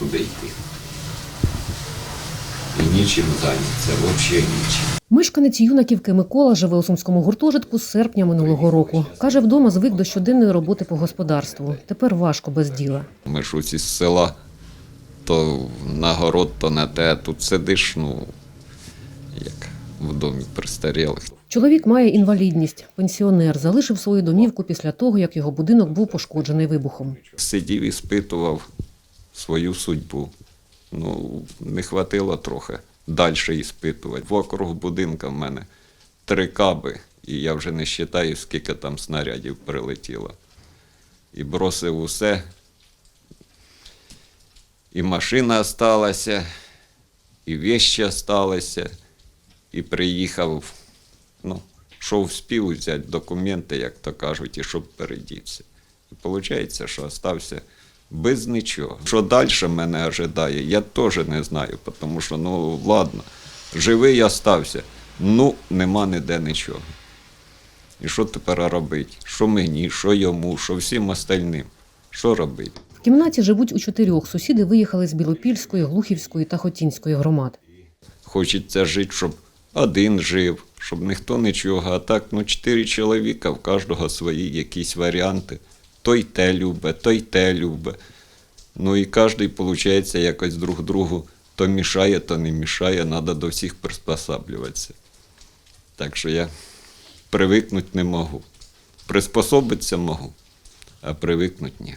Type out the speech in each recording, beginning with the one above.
нікуди йти. І нічим зайнятися, взагалі нічим. Мешканець юнаківки Микола живе у сумському гуртожитку з серпня минулого року. Каже, вдома звик до щоденної роботи по господарству. Тепер важко без діла. Ми ж усі з села, то на город, то на те, тут сидиш, ну, як в домі престарілих. Чоловік має інвалідність, пенсіонер, залишив свою домівку після того, як його будинок був пошкоджений вибухом. Сидів і спитував свою судьбу. Ну, не хватило трохи далі іспитувати. Вокруг будинка в мене три каби, і я вже не вважаю, скільки там снарядів прилетіло. І бросив усе. І машина осталася, і вещи осталися, і приїхав, ну, що вспів взяти документи, як то кажуть, і щоб передітися. І виходить, що остався без нічого. Що далі мене ожидає, я теж не знаю, тому що, ну, ладно, живий остався, ну, нема ніде нічого. І що тепер робити? Що мені, що йому, що всім остальним? Що робити? В кімнаті живуть у чотирьох. Сусіди виїхали з Білопільської, Глухівської та Хотінської громад. Хочеться жити, щоб один жив, щоб ніхто нічого. А так, ну, чотири чоловіка, в кожного свої якісь варіанти. Той те любить, той те любить. Ну і кожен, виходить, якось друг другу то мішає, то не мішає, треба до всіх приспосаблюватися. Так що я привикнути не можу. Приспособитися можу, а привикнути ні.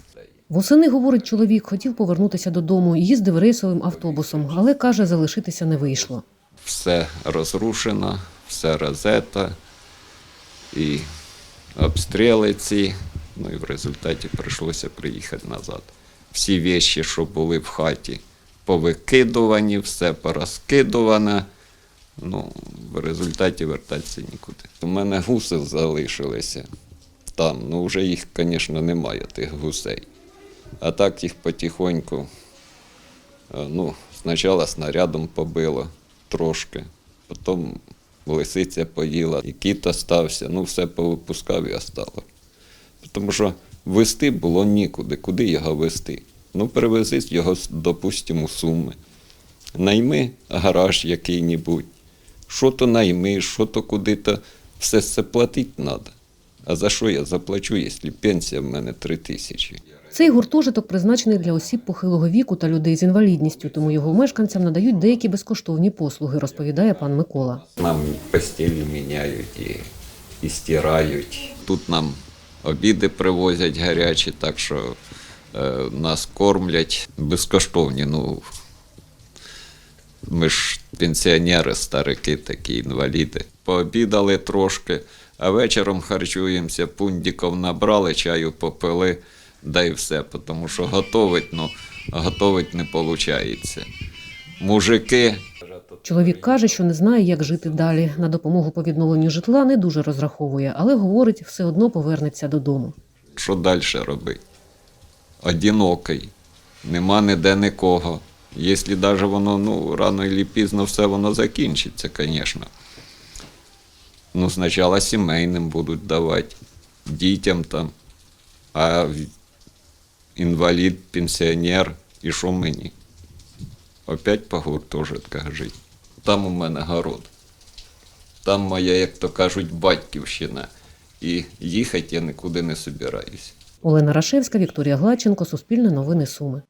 Восени, говорить чоловік, хотів повернутися додому, їздив рейсовим автобусом, але каже, залишитися не вийшло. все розрушено, все розета, і обстріли ці. Ну і в результаті прийшлося приїхати назад. Всі вещі, що були в хаті, повикидувані, все порозкидуване. Ну, в результаті вертатися нікуди. У мене гуси залишилися там. Ну, вже їх, звісно, немає, тих гусей. А так їх потихоньку Е, Ну, спочатку снарядом побило трошки, потім лисиця поїла, і кіт остався, ну все повипускав і остало. Тому що вести було нікуди, куди його вести. Ну, перевези його, допустимо, суми. Найми гараж який-небудь, що то найми, що то куди-то, все це платити треба. А за що я заплачу, якщо пенсія в мене три тисячі? Цей гуртожиток призначений для осіб похилого віку та людей з інвалідністю, тому його мешканцям надають деякі безкоштовні послуги, розповідає пан Микола. Нам постілі міняють і, і стирають. Тут нам обіди привозять гарячі, так що е, нас кормлять безкоштовні. Ну, ми ж пенсіонери, старики, такі інваліди. Пообідали трошки, а вечором харчуємося, пундіків набрали, чаю попили, да й все, тому що готовить, ну, готовить не виходить. Мужики Чоловік каже, що не знає, як жити далі. На допомогу по відновленню житла не дуже розраховує, але говорить, все одно повернеться додому. що далі робити? Одинокий, нема ніде нікого. Якщо навіть воно ну, рано чи пізно все воно закінчиться, звісно. Ну, спочатку сімейним будуть давати, дітям там, а інвалід, пенсіонер, і що мені? Опять по гуртожитках жити. Там у мене город. Там моя, як то кажуть, батьківщина. І їхати я нікуди не собираюсь. Олена Рашевська, Вікторія Гладченко, Суспільне новини Суми.